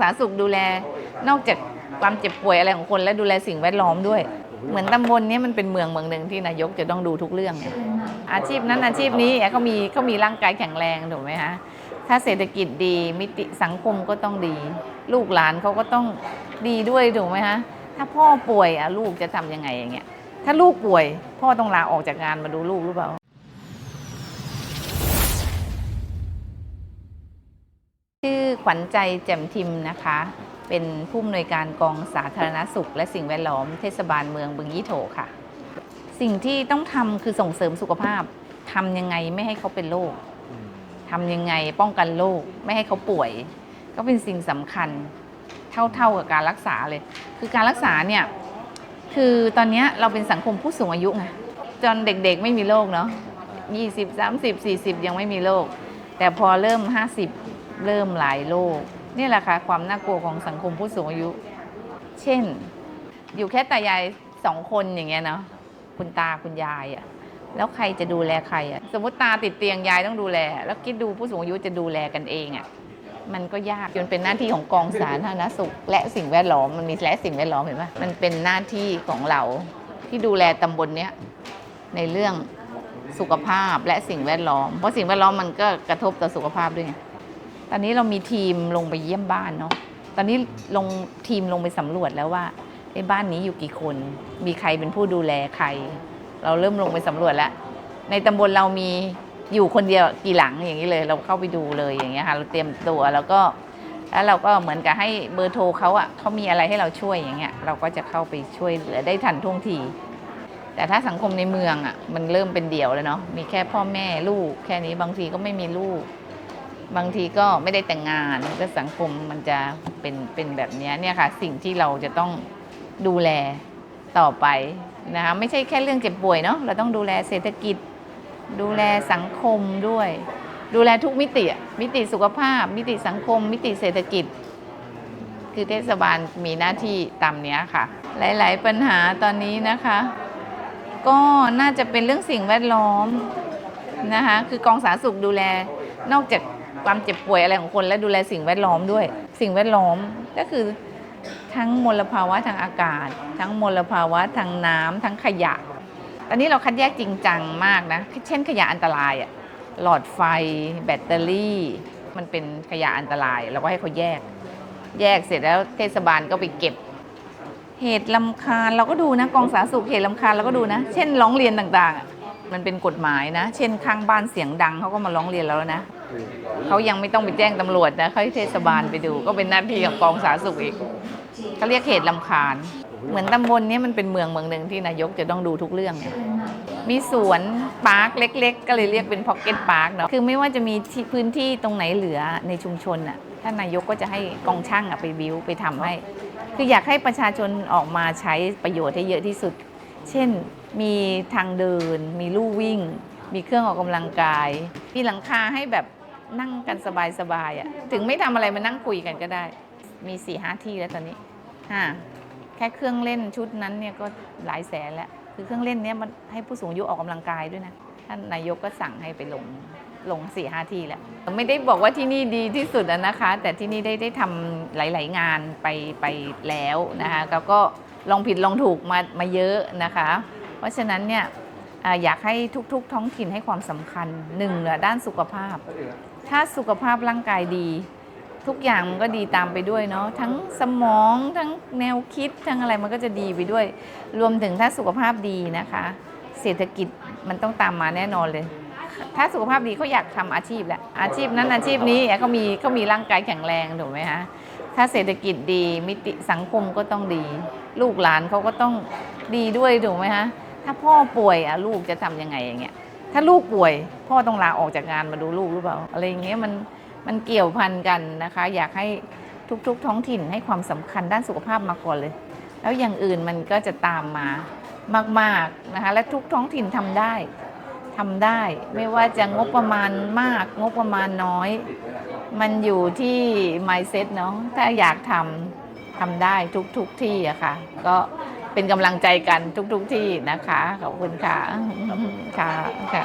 สาธารณสุขดูแลนอกจากความเจ็บป่วยอะไรของคน และดูแลสิ่งแวดล้อมด้วย เหมือนตำบลนี้มันเป็นเมืองเมืองหนึ่งที่นายกจะต้องดูทุกเรื่อง อาชีพนั้นอาชีพนี้เขามีเขามีร่างกายแข็งแรงถูกไหมคะถ้าเศรษฐกิจดีมิติสังคมก็ต้องดี ลูกหลานเขาก็ต้องดีด้วยถูกไหมคะถ้าพ่อป่วยอะลูกจะทำยังไงอย่างเงี้ยถ้าลูกป่วย พ่อต้องลาออกจากงานมาดูลูกหรือเปล่า ชื่อขวัญใจแจ่มทิมนะคะ เป็นผู้อำนวยการกองสาธารณสุข และสิ่งแวดล้อมเทศบาลเมืองบึงยี่โถค่ะ สิ่งที่ต้องทำคือส่งเสริมสุขภาพทำยังไงไม่ให้เขาเป็นโรคทำยังไงป้องกันโรคไม่ให้เขาป่วย ก็เป็นสิ่งสำคัญเท่าๆกับการรักษาเลย คือการรักษาเนี่ยคือตอนเนี้ยเราเป็นสังคมผู้สูงอายุไงจนเด็กๆไม่มีโรคเนาะยี่สิบสามสิบสี่สิบยังไม่มีโรคแต่พอเริ่มห้าสิบ เริ่มหลายโรคนี่แหละค่ะความน่ากลัวของสังคมผู้สูงอายุ เช่น อยู่แค่ตายายสองคนอย่างเงี้ยเนาะคุณตาคุณยายอะ่ะแล้วใครจะดูแลใครอะ่ะสมมติตาติดเตียงยายต้องดูแล แล้วคิดดูผู้สูงอายุจะดูแลกันเองอะ่ะมันก็ยากจนเป็นหน้าที่ของกองสาธารณสุข และสิ่งแวดล้อมมันมีและสิ่งแวดล้อมเห็นปะมันเป็นหน้าที่ของเราที่ดูแลตำบลเนี้ยในเรื่องสุขภาพและสิ่งแวดล้อม เพราะสิ่งแวดล้อมมันก็กระทบต่อสุขภาพด้วยไง ตอนนี้เรามีทีมลงไปเยี่ยมบ้านเนาะ ตอนนี้ลงทีมลงไปสำรวจแล้วว่าไอ้บ้านนี้อยู่กี่คน มีใครเป็นผู้ดูแลใคร เราเริ่มลงไปสำรวจแล้ว ในตำบลเรามีอยู่คนเดียวกี่หลังอย่างนี้เลย เราเข้าไปดูเลยอย่างเงี้ยค่ะ เราเตรียมตัวแล้วก็แล้วเราก็เหมือนกับให้เบอร์โทรเขาอะเขามีอะไรให้เราช่วยอย่างเงี้ย เราก็จะเข้าไปช่วยเหลือได้ทันท่วงที แต่ถ้าสังคมในเมืองอะมันเริ่มเป็นเดี่ยวแล้วเนาะ มีแค่พ่อแม่ลูก แค่นี้บางทีก็ไม่มีลูก บางทีก็ไม่ได้แต่งงานก็สังคมมันจะเป็นเป็นแบบนี้เนี่ยค่ะ สิ่งที่เราจะต้องดูแลต่อไปนะคะไม่ใช่แค่เรื่องเจ็บป่วยเนาะเราต้องดูแลเศรษฐกิจ ดูแลสังคมด้วย ดูแลทุกมิติมิติสุขภาพ มิติสังคม มิติเศรษฐกิจ คือเทศบาลมีหน้าที่ตามนี้ค่ะ หลาย ๆ ปัญหาตอนนี้นะคะ ก็น่าจะเป็นเรื่องสิ่งแวดล้อมนะคะคือกองสาธารณสุขดูแลนอกจาก ความเจ็บป่วยอะไรของคน และดูแลสิ่งแวดล้อมด้วย สิ่งแวดล้อมก็คือทั้งมลภาวะทางอากาศ ทั้งมลภาวะทางน้ำทั้งขยะ ตอนนี้เราคัดแยกจริงจังมากนะ เช่นขยะอันตรายอะหลอดไฟ แบตเตอรี่ มันเป็นขยะอันตราย เราก็ให้เขาแยก แยกเสร็จแล้วเทศบาลก็ไปเก็บ เหตุลำคาญเราก็ดูนะกองสาธารณสุขเหตุลำคาญเราก็ดูนะ เช่นร้องเรียนต่างๆ มันเป็นกฎหมายนะ เช่นข้างบ้านเสียงดังเขาก็มาร้องเรียนแล้วนะ เขายังไม่ต้องไปแจ้งตำรวจนะเขาให้เทศบาลไปดู ก็เป็นหน้าที่ของกองสาธารณสุขอีกเขาเรียกเหตุลำคาญ เหมือนตำบลนี้มันเป็นเมืองเมืองหนึ่งที่นายกจะต้องดูทุกเรื่อง มีสวนปาร์คเล็ก ๆ ก็เลยเรียกเป็นพ็อกเก็ตพาร์คเนาะคือไม่ว่าจะมีพื้นที่ตรงไหนเหลือในชุมชนอะท่านนายกก็จะให้กองช่างอะไปบิวไปทำให้ คืออยากให้ประชาชนออกมาใช้ประโยชน์ให้เยอะที่สุด เช่นมีทางเดิน มีลู่วิ่ง มีเครื่องออกกำลังกาย มีหลังคาให้แบบ นั่งกันสบายๆอะถึงไม่ทำอะไรมานั่งคุยกันก็ได้ มี4ี่ห้าที่แล้วตอนนี้ฮะแค่เครื่องเล่นชุดนั้นเนี่ยก็หลายแสนแล้ว คือเครื่องเล่นเนี้ยมันให้ผู้สูงอายุออกกำลังกายด้วยนะท่านนายกก็สั่งให้ไปลงลง4ี่ห้าที่แล้วไม่ได้บอกว่าที่นี่ดีที่สุดนะคะ แต่ที่นี่ได้ได้ทำหลาย ๆ งานไปไปแล้วนะคะแล้วก็ลองผิดลองถูกมามาเยอะนะคะ เพราะฉะนั้นเนี่ยอ่าอยากให้ทุก ๆ ท้องถิ่นให้ความสำคัญหนึ่งด้านสุขภาพ ถ้าสุขภาพร่างกายดี ทุกอย่างมันก็ดีตามไปด้วยเนาะทั้งสมองทั้งแนวคิดทั้งอะไรมันก็จะดีไปด้วย รวมถึงถ้าสุขภาพดีนะคะ เศรษฐกิจมันต้องตามมาแน่นอนเลย ถ้าสุขภาพดีเขาอยากทำอาชีพแหละอาชีพนั้นอาชีพนี้เขามีเขามีร่างกายแข็งแรงถูกไหมคะถ้าเศรษฐกิจดีมิติสังคมก็ต้องดี ลูกหลานเขาก็ต้องดีด้วยถูกไหมคะถ้าพ่อป่วยอะลูกจะทำยังไงอย่างเงี้ย ถ้าลูกป่วย พ่อต้องลาออกจากงานมาดูลูกหรือเปล่า อะไรอย่างเงี้ยมันมันเกี่ยวพันกันนะคะ อยากให้ทุกๆ ท้องถิ่นให้ความสำคัญด้านสุขภาพมาก่อนเลย แล้วอย่างอื่นมันก็จะตามมามากๆนะคะและทุกท้องถิ่นทำได้ทำได้ไม่ว่าจะงบประมาณมาก งบประมาณน้อย มันอยู่ที่ mindset เนาะถ้าอยากทำทำได้ทุกทุกๆที่อะค่ะ ก็ เป็นกำลังใจกันทุกทุกๆที่นะคะ ขอบคุณค่ะค่ะค่ะ